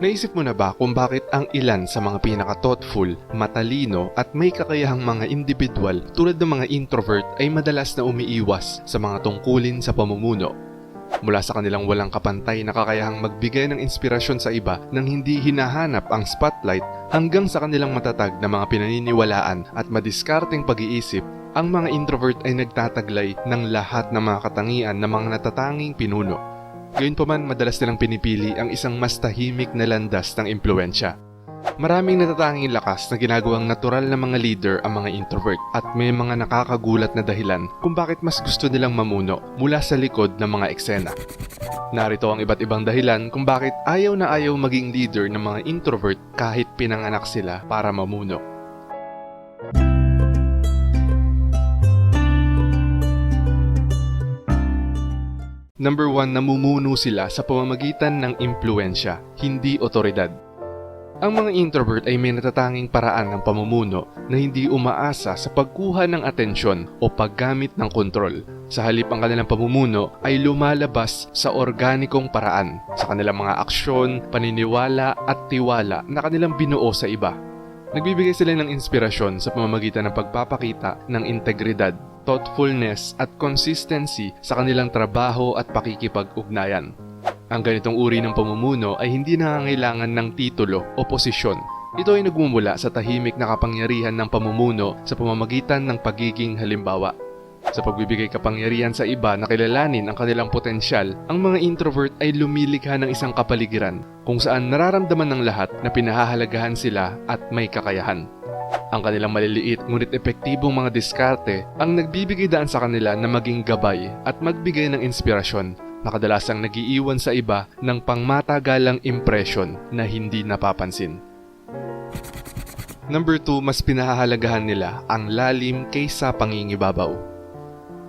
Naisip mo na ba kung bakit ang ilan sa mga pinaka-thoughtful, matalino at may kakayahang mga individual tulad ng mga introvert ay madalas na umiiwas sa mga tungkulin sa pamumuno? Mula sa kanilang walang kapantay na kakayahang magbigay ng inspirasyon sa iba nang hindi hinahanap ang spotlight hanggang sa kanilang matatag na mga pinaniniwalaan at madiskarteng pag-iisip, ang mga introvert ay nagtataglay ng lahat ng mga katangian ng mga natatanging pinuno. Gayunpaman madalas nilang pinipili ang isang mas tahimik na landas ng impluensya. Maraming natatanging lakas na ginagawang natural na mga leader ang mga introvert at may mga nakakagulat na dahilan kung bakit mas gusto nilang mamuno mula sa likod ng mga eksena. Narito ang iba't ibang dahilan kung bakit ayaw na ayaw maging leader ng mga introvert kahit pinanganak sila para mamuno. Number 1, namumuno sila sa pamamagitan ng impluensya, hindi otoridad. Ang mga introvert ay may natatanging paraan ng pamumuno na hindi umaasa sa pagkuha ng atensyon o paggamit ng kontrol. Sa halip ang kanilang pamumuno ay lumalabas sa organikong paraan sa kanilang mga aksyon, paniniwala at tiwala na kanilang binuo sa iba. Nagbibigay sila ng inspirasyon sa pamamagitan ng pagpapakita ng integridad, thoughtfulness at consistency sa kanilang trabaho at pakikipag-ugnayan. Ang ganitong uri ng pamumuno ay hindi nangangailangan ng titulo o posisyon. Ito ay nagmumula sa tahimik na kapangyarihan ng pamumuno sa pamamagitan ng pagiging halimbawa. Sa pagbibigay kapangyarihan sa iba na kilalanin ang kanilang potensyal, ang mga introvert ay lumilikha ng isang kapaligiran kung saan nararamdaman ng lahat na pinahahalagahan sila at may kakayahan. Ang kanilang maliliit ngunit epektibong mga diskarte ang nagbibigay daan sa kanila na maging gabay at magbigay ng inspirasyon na kadalasang nagiiwan sa iba ng pangmatagalang impression na hindi napapansin. Number 2, mas pinahahalagahan nila ang lalim kaysa pangingibabaw.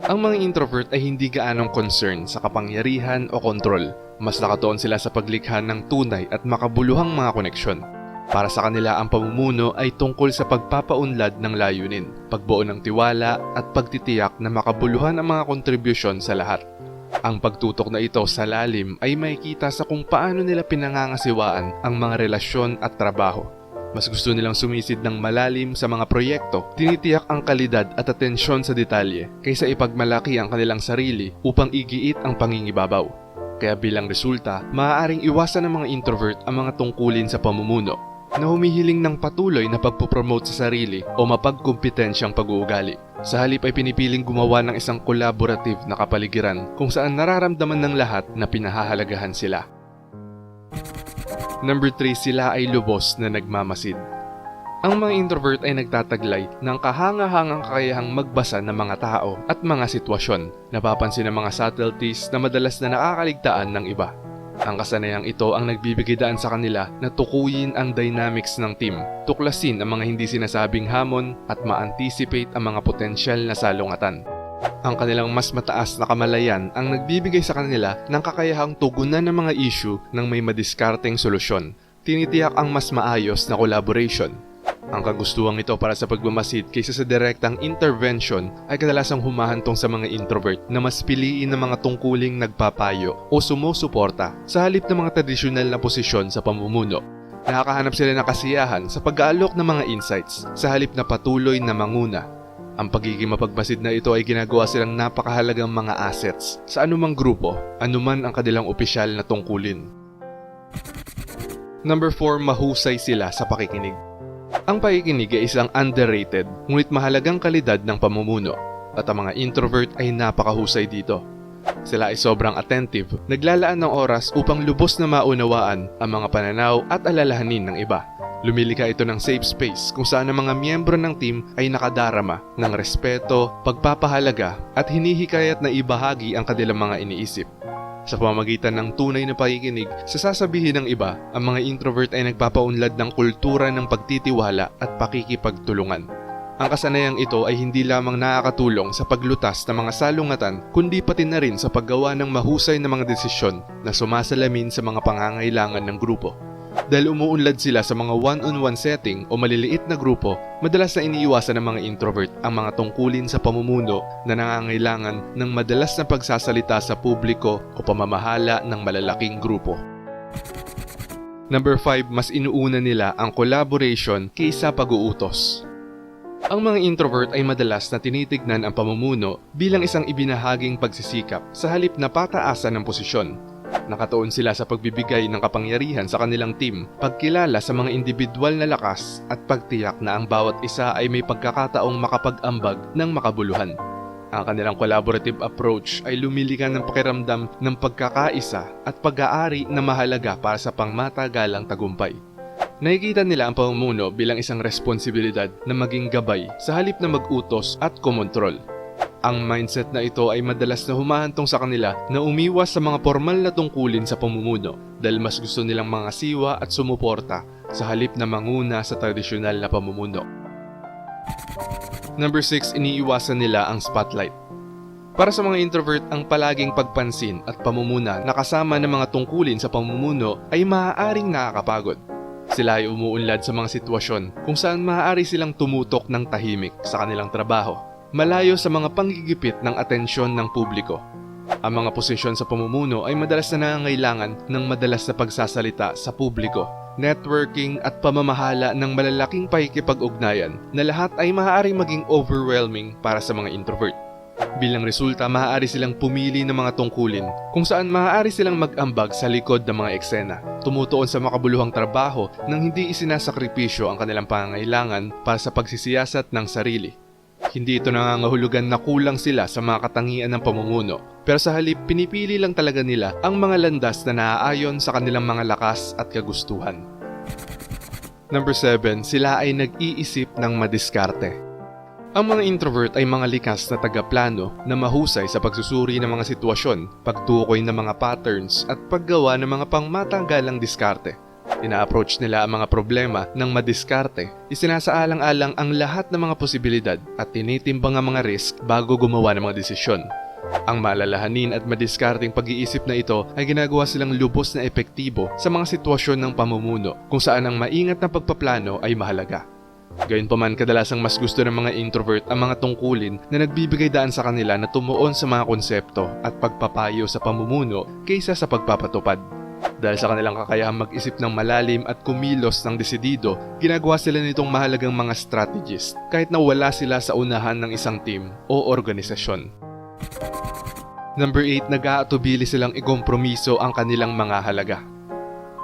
Ang mga introvert ay hindi gaanong concern sa kapangyarihan o kontrol. Mas nakatuon sila sa paglikha ng tunay at makabuluhang mga koneksyon. Para sa kanila ang pamumuno ay tungkol sa pagpapaunlad ng layunin, pagbuo ng tiwala at pagtitiyak na makabuluhan ang mga kontribusyon sa lahat. Ang pagtutok na ito sa lalim ay makikita sa kung paano nila pinangangasiwaan ang mga relasyon at trabaho. Mas gusto nilang sumisid ng malalim sa mga proyekto, tinitiyak ang kalidad at atensyon sa detalye kaysa ipagmalaki ang kanilang sarili upang igiit ang pangingibabaw. Kaya bilang resulta, maaaring iwasan ng mga introvert ang mga tungkulin sa pamumuno na humihiling ng patuloy na pagpopromote sa sarili o mapagkumpetensyang pag-uugali. Sa halip ay pinipiling gumawa ng isang collaborative na kapaligiran kung saan nararamdaman ng lahat na pinahahalagahan sila. Number 3, sila ay lubos na nagmamasid. Ang mga introvert ay nagtataglay ng kahangahangang kakayahang magbasa ng mga tao at mga sitwasyon. Napapansin ng mga subtleties na madalas na nakakaligtaan ng iba. Ang kasanayang ito ang nagbibigay daan sa kanila na tukuyin ang dynamics ng team, tuklasin ang mga hindi sinasabing hamon at ma-anticipate ang mga potensyal na salungatan. Ang kanilang mas mataas na kamalayan ang nagbibigay sa kanila ng kakayahang tugunan ng mga issue ng may madiskarteng solusyon. Tinitiyak ang mas maayos na collaboration. Ang kagustuhan ito para sa pagmamasid kaysa sa direktang intervention ay kadalasang humahantong sa mga introvert na mas piliin ng mga tungkuling nagpapayo o sumusuporta sa halip ng mga tradisyonal na posisyon sa pamumuno. Nakakahanap sila ng kasiyahan sa pag-aalok ng mga insights sa halip na patuloy na manguna ang pagiging mapagmasid na ito ay ginagawa silang napakahalagang mga assets sa anumang grupo, anuman ang kanilang opisyal na tungkulin. Number 4, mahusay sila sa pakikinig. Ang pakikinig ay isang underrated ngunit mahalagang kalidad ng pamumuno at ang mga introvert ay napakahusay dito. Sila ay sobrang attentive, naglalaan ng oras upang lubos na maunawaan ang mga pananaw at alalahanin ng iba. Lumilika ito ng safe space kung saan ang mga miyembro ng team ay nakadarama ng respeto, pagpapahalaga at hinihikayat na ibahagi ang kanilang mga iniisip. Sa pamamagitan ng tunay na pakikinig, sa sasabihin ng iba, ang mga introvert ay nagpapaunlad ng kultura ng pagtitiwala at pakikipagtulungan. Ang kasanayang ito ay hindi lamang nakakatulong sa paglutas ng mga salungatan, kundi pati na rin sa paggawa ng mahusay na mga desisyon na sumasalamin sa mga pangangailangan ng grupo. Dahil umuunlad sila sa mga one-on-one setting o maliliit na grupo, madalas na iniiwasan ng mga introvert ang mga tungkulin sa pamumuno na nangangailangan ng madalas na pagsasalita sa publiko o pamamahala ng malalaking grupo. Number 5, mas inuuna nila ang collaboration kaysa pag-uutos. Ang mga introvert ay madalas na tinitignan ang pamumuno bilang isang ibinahaging pagsisikap sa halip na pataasan ng posisyon. Nakatuon sila sa pagbibigay ng kapangyarihan sa kanilang team, pagkilala sa mga individual na lakas at pagtiyak na ang bawat isa ay may pagkakataong makapag-ambag ng makabuluhan. Ang kanilang collaborative approach ay lumilikan ng pakiramdam ng pagkakaisa at pag-aari na mahalaga para sa pangmatagalang tagumpay. Nakikita nila ang pamumuno bilang isang responsibilidad na maging gabay sa halip na mag-utos at kumontrol. Ang mindset na ito ay madalas na humahantong sa kanila na umiwas sa mga formal na tungkulin sa pamumuno dahil mas gusto nilang mga siwa at sumuporta sa halip na manguna sa tradisyonal na pamumuno. Number 6, iniiwasan nila ang spotlight. Para sa mga introvert, ang palaging pagpansin at pamumuna na kasama ng mga tungkulin sa pamumuno ay maaaring nakakapagod. Sila ay umuunlad sa mga sitwasyon kung saan maaari silang tumutok ng tahimik sa kanilang trabaho, malayo sa mga panggigipit ng atensyon ng publiko. Ang mga posisyon sa pamumuno ay madalas na nangangailangan ng madalas na pagsasalita sa publiko, networking at pamamahala ng malalaking pakikipag-ugnayan na lahat ay maaaring maging overwhelming para sa mga introvert. Bilang resulta, maaari silang pumili ng mga tungkulin kung saan maaari silang mag-ambag sa likod ng mga eksena, tumutuon sa makabuluhang trabaho nang hindi isinasakripisyo ang kanilang pangangailangan para sa pagsisiyasat ng sarili. Hindi ito nangangahulugan na kulang sila sa mga katangian ng pamumuno, pero sa halip pinipili lang talaga nila ang mga landas na naaayon sa kanilang mga lakas at kagustuhan. Number 7, sila ay nag-iisip ng madiskarte. Ang mga introvert ay mga likas na tagaplano na mahusay sa pagsusuri ng mga sitwasyon, pagtukoy ng mga patterns at paggawa ng mga pangmatagalang diskarte. Ina-approach nila ang mga problema ng madiskarte, isinasaalang-alang ang lahat ng mga posibilidad at tinitimbang ang mga risk bago gumawa ng mga desisyon. Ang malalahanin at madiskarteng pag-iisip na ito ay ginagawa silang lubos na epektibo sa mga sitwasyon ng pamumuno kung saan ang maingat na pagpaplano ay mahalaga. Gayunpaman kadalasang mas gusto ng mga introvert ang mga tungkulin na nagbibigay daan sa kanila na tumuon sa mga konsepto at pagpapayo sa pamumuno kaysa sa pagpapatupad. Dahil sa kanilang kakayahang mag-isip ng malalim at kumilos ng desidido, ginagawa sila nitong mahalagang mga strategist kahit na wala sila sa unahan ng isang team o organisasyon. Number 8, nag-aatubili silang ikompromiso ang kanilang mga halaga.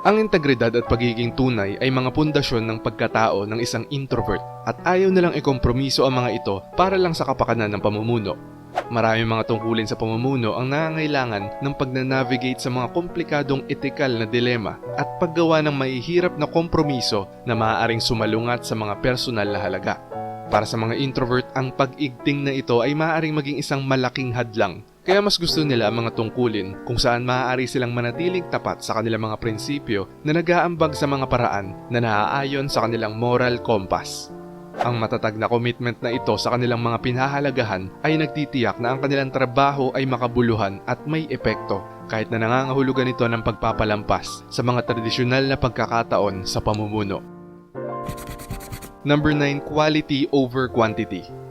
Ang integridad at pagiging tunay ay mga pundasyon ng pagkatao ng isang introvert at ayaw nilang ikompromiso ang mga ito para lang sa kapakanan ng pamumuno. Maraming mga tungkulin sa pamumuno ang nangangailangan ng pagnanavigate sa mga komplikadong etikal na dilema at paggawa ng mahihirap na kompromiso na maaaring sumalungat sa mga personal na halaga. Para sa mga introvert, ang pag-igting na ito ay maaaring maging isang malaking hadlang kaya mas gusto nila ang mga tungkulin kung saan maaari silang manatiling tapat sa kanilang mga prinsipyo na nag-aambag sa mga paraan na naaayon sa kanilang moral compass. Ang matatag na commitment na ito sa kanilang mga pinahalagahan ay nagtitiyak na ang kanilang trabaho ay makabuluhan at may epekto kahit na nangangahulugan ito ng pagpapalampas sa mga tradisyonal na pagkakataon sa pamumuno. Number 9, quality over quantity.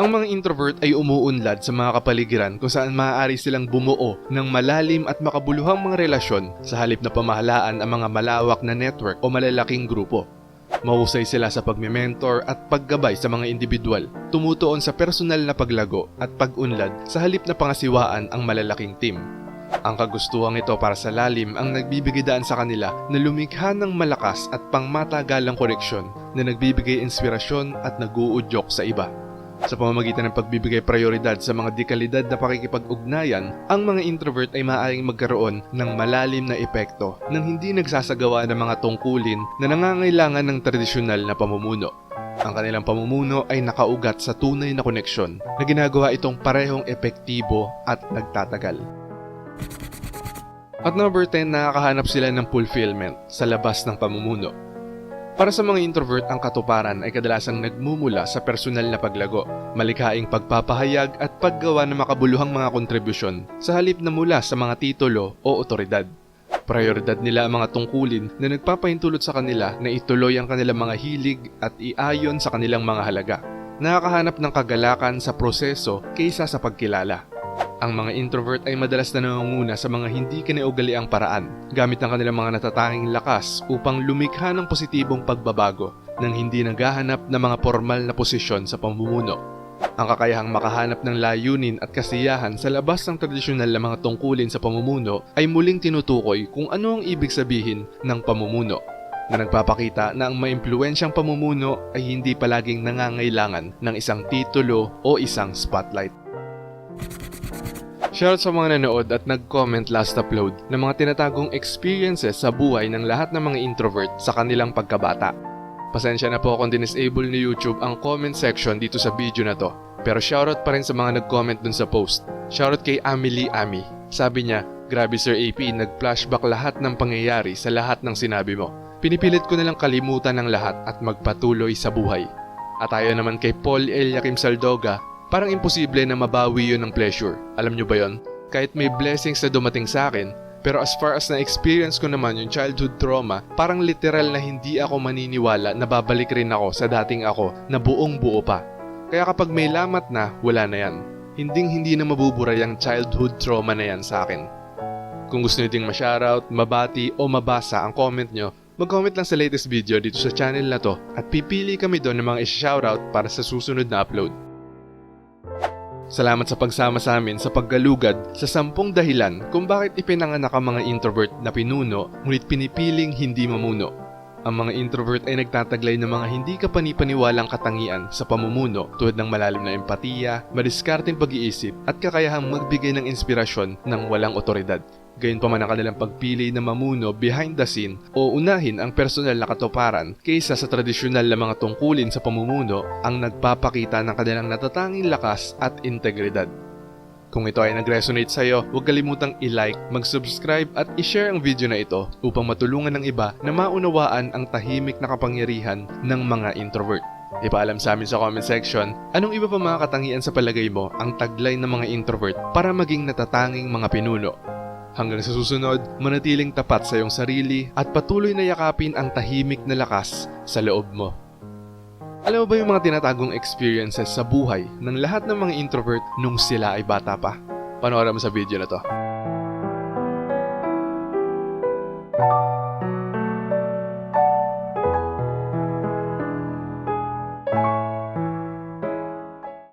Ang mga introvert ay umuunlad sa mga kapaligiran kung saan maaari silang bumuo ng malalim at makabuluhang mga relasyon sa halip na pamahalaan ang mga malawak na network o malalaking grupo. Mahusay sila sa pagme-mentor at paggabay sa mga individual, tumutuon sa personal na paglago at pag-unlad sa halip na pangasiwaan ang malalaking team. Ang kagustuhan ito para sa lalim ang nagbibigay daan sa kanila na lumikha ng malakas at pangmatagalang koneksyon na nagbibigay inspirasyon at naguudyok sa iba. Sa pamamagitan ng pagbibigay prioridad sa mga dekalidad na pakikipag-ugnayan, ang mga introvert ay maaaring magkaroon ng malalim na epekto nang hindi nagsasagawa ng mga tungkulin na nangangailangan ng tradisyonal na pamumuno. Ang kanilang pamumuno ay nakaugat sa tunay na koneksyon na ginagawa itong parehong epektibo at nagtatagal. At number 10, nakakahanap sila ng fulfillment sa labas ng pamumuno. Para sa mga introvert, ang katuparan ay kadalasang nagmumula sa personal na paglago, malikhaing pagpapahayag at paggawa ng makabuluhang mga kontribusyon sa halip na mula sa mga titulo o otoridad. Prioridad nila ang mga tungkulin na nagpapahintulot sa kanila na ituloy ang kanilang mga hilig at iayon sa kanilang mga halaga. Nakakahanap ng kagalakan sa proseso kaysa sa pagkilala. Ang mga introvert ay madalas na nangunguna sa mga hindi kiniugaliang paraan gamit ang kanilang mga natatanging lakas upang lumikha ng positibong pagbabago nang hindi naghahanap ng mga formal na posisyon sa pamumuno. Ang kakayahang makahanap ng layunin at kasiyahan sa labas ng tradisyonal na mga tungkulin sa pamumuno ay muling tinutukoy kung ano ang ibig sabihin ng pamumuno na nagpapakita na ang maimpluwensyang pamumuno ay hindi palaging nangangailangan ng isang titulo o isang spotlight. Shoutout sa mga nanood at nag-comment last upload ng mga tinatagong experiences sa buhay ng lahat ng mga introvert sa kanilang pagkabata. Pasensya na po kung dinisable ni YouTube ang comment section dito sa video na to. Pero shoutout pa rin sa mga nag-comment dun sa post. Shoutout kay Amelie Ami. Sabi niya, Grabe Sir AP, nag-flashback lahat ng pangyayari sa lahat ng sinabi mo. Pinipilit ko nalang kalimutan ng lahat at magpatuloy sa buhay. At ayon naman kay Paul Eliakim Saldoga, parang imposible na mabawi yun ng pleasure. Alam nyo ba yon? Kahit may blessings na dumating sa akin, pero as far as na-experience ko naman yung childhood trauma, parang literal na hindi ako maniniwala na babalik rin ako sa dating ako na buong buo pa. Kaya kapag may lamat na, wala na yan. Hinding hindi na mabubura yung childhood trauma na yan sa akin. Kung gusto nyo ding ma-shoutout, mabati o mabasa ang comment nyo, mag-comment lang sa latest video dito sa channel na to at pipili kami doon ng mga isi-shoutout para sa susunod na upload. Salamat sa pagsama sa amin sa paggalugad sa sampung dahilan kung bakit ipinanganak ang mga introvert na pinuno ngunit pinipiling hindi mamuno. Ang mga introvert ay nagtataglay ng mga hindi kapanipaniwalang katangian sa pamumuno tulad ng malalim na empatiya, madiskarteng pag-iisip at kakayahang magbigay ng inspirasyon ng walang otoridad. Gayunpaman ang kanilang pagpili na mamuno behind the scene o unahin ang personal na katuparan kaysa sa tradisyonal na mga tungkulin sa pamumuno ang nagpapakita ng kanilang natatanging lakas at integridad. Kung ito ay nag-resonate sa'yo, huwag kalimutang i-like, mag-subscribe at i-share ang video na ito upang matulungan ng iba na maunawaan ang tahimik na kapangyarihan ng mga introvert. Ipaalam sa amin sa comment section, anong iba pa mga katangian sa palagay mo ang taglay ng mga introvert para maging natatanging mga pinuno? Hanggang sa susunod, manatiling tapat sa iyong sarili at patuloy na yakapin ang tahimik na lakas sa loob mo. Alam mo ba yung mga tinatagong experiences sa buhay ng lahat ng mga introvert nung sila ay bata pa? Panoorin mo sa video na to.